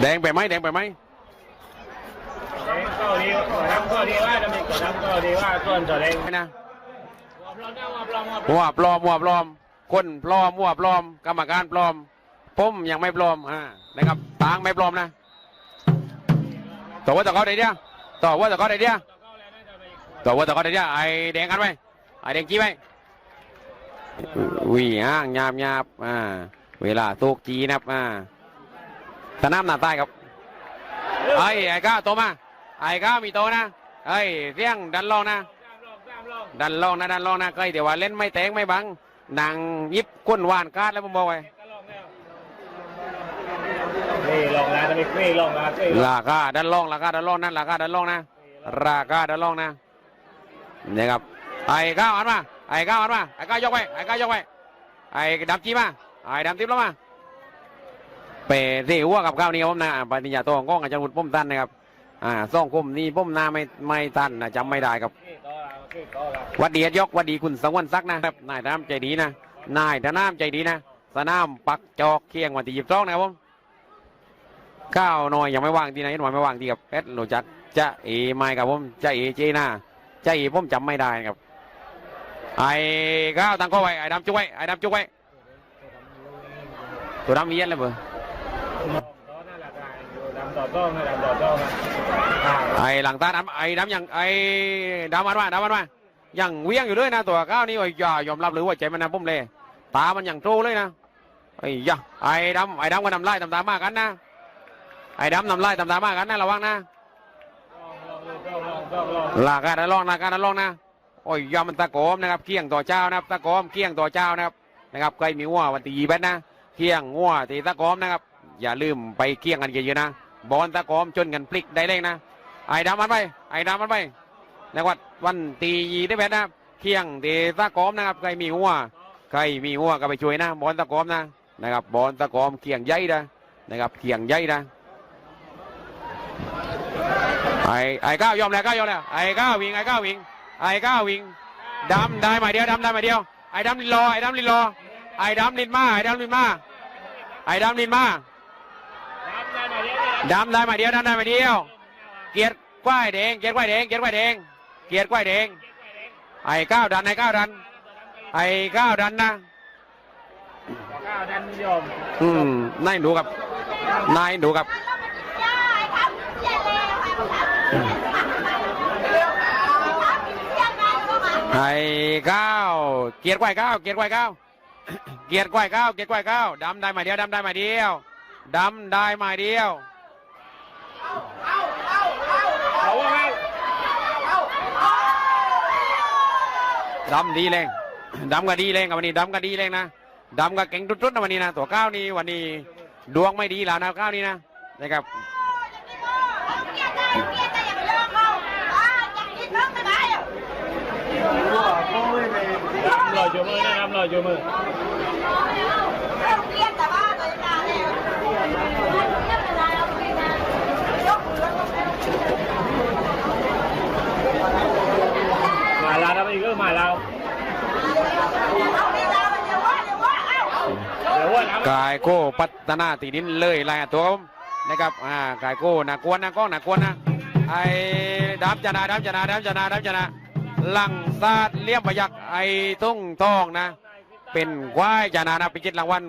แดงไปไหมแดงไปไหมก็ดีทำก็ดีว่าทำก็ทำก็ดีว่าส่วนตัวเองไม่นะหัวปลอมหัวปลอมหัวปลอมหัวปลอมหัวปลอม คนปลอมหัวปลอม กรรมการปลอมผมยังไม่ปลอมอ่านะครับตางไม่ปลอมนะต่อว่าต่อเขาได้เดียวต่อว่าต่อเขาได้เดียวต่อว่าต่อเขาได้เดียวไอ้แดงกันไหมไอ้แดงจี้ไหมวิ่งอ่างหยาบหยาบอ่าเวลาตุกจีนะครับอ่า สนามหน้าใต้ครับไอ้ไอ้ก้าวโตมาไอ้ก้าวมีโตนะไอ้เสียงดันลองนะ ดันลองนะดันลองนะเคยแต่ว่าเล่นไม่แตงไม่บังนางยิบก้นหวานกาดแล้วผมบอกไว้นี่ลองแล้วทำไมนี่ลองแล้วนี่ราคาดันลองราคาดันลองนะราคาดันลองนะราคาดันลองนะนี่ครับไอ้ก้าวอันมาไอ้ก้าวอันมาไอ้ก้าวยกไปไอ้ก้าวยกไปไอ้ดำจีมาไอ้ดำติ๊บแล้วมา เปเสีหัวกับก้าวนี่ผมนะปฏิญญาตัวของกล้องอาจารย์วุฒิป้มตันนะครับอ่าซ่องคมนี่ป้มหน้าไม่ไม่ตันนะจำไม่ได้ครับวัดดียกวัดดีคุณสังวันซักนะครับนายน้ำใจดีนะนายน้ำใจดีนะสนามปักจอกเคียงวันที่ยี่สิบสองนะครับผมข้าวหน่อยยังไม่ว่างที่ไหนหน่อยไม่ว่างที่กับเพชรโลจัดจะเอไม่ครับผมจะเอเจน่าจะเอผมจำไม่ได้ครับ ไอ้ข้าวตังก็ไว้ไอ้ดำจุกไว้ไอ้ดำจุกไว้ตัวดำเยียนเลยเบอร์ ได้อยู่ดำต่อต้องนะดำต่อต้องนะไอ้หลังตาดำไอ้ดำยังไอ้ดำมันมาดำมันมายังเวียงอยู่เลยนะตัวข้าวนี่โอ้ยอย่ายอมรับเลยว่าใจมันนะผมเลยตามันอย่างโตเลยนะไอ้ยะไอ้ดำไอ้ดำก็นำลายตามตามมากันนะไอ้ดำนำลายตามตามมากันนะระวังนะลองลองลองลองลากาดลองลากาดลองนะโอ้ยยอมมันตะโกมนะครับเคียงต่อเจ้านะครับตะโกมเคียงต่อเจ้านะครับนะครับใครมีวัววันตียีแบดนะเคียงวัวตีตะโกมนะครับ อย่าลืมไปเคียงกันเยอะๆนะ บอลตะโกมจนกันพลิกได้เลยนะ ไอ้ดำมันไป ไอ้ดำมันไปนะครับวันตียีได้แบดนะเคียงตีตะโกมนะครับ ใครมีวัว ใครมีหัวก็ไปช่วยนะ บอลตะกอมนะ นะครับ บอลตะกอมเขียงใหญ่นะนะครับเขียงใหญ่นะไอ้ไอ้ก้าวยอมแล้วก้าวยอมแล้วไอ้ก้าววิ่งไอ้ก้าววิ่งไอ้ก้าววิ่งดำได้มาเดียวดำได้มาเดียวไอ้ดำลินรอไอ้ดำลินรอไอ้ดำลินมาไอ้ดำลินมาไอ้ดำลินมา ดำได้มาเดียวดำได้มาเดียวดำได้มาเดียว เกียรติควายแดงเกียรติควายแดงเกียรติควายแดงเกียรติควายแดงไอ้ก้าวดันไอ้ก้าวดัน ไอ้ก้าวดันนะก้าวดันยอมอืมนายดูครับนายดูครับไอ้ก้าวเกียรติไว้ก้าวเกียรติไว้ก้าวเกียรติไว้ก้าวเกียรติไว้ก้าวดำได้มาเดียวดำได้มาเดียว ดำได้มาเดียวเอาว่าไงดำดีแรงดำก็ดีแรงกับวันนี้ดำก็ดีแรงนะดำก็เก่งทุดๆนะวันนี้นะตัวก้าวนี่วันนี้ดวงไม่ดีแล้วนะก้าวนี่นะนะครับดำลอยอยู่มือนะดำลอยอยู่มือ มา ลาวทำไมก็มาลาวเดี๋ยวว่ากายโก้พัฒนาตีดินเลยรายงตัวผมนะครับอ่ากายโก้หนักกวนนะก้องหนักกวนนะไอ้ดับจนาดับจนาดับจนาดับจนาลังซาดเลี่ยมพยักไอ้ตุ้งทองนะ เป็นควายจนานะพิจิตรรางวัล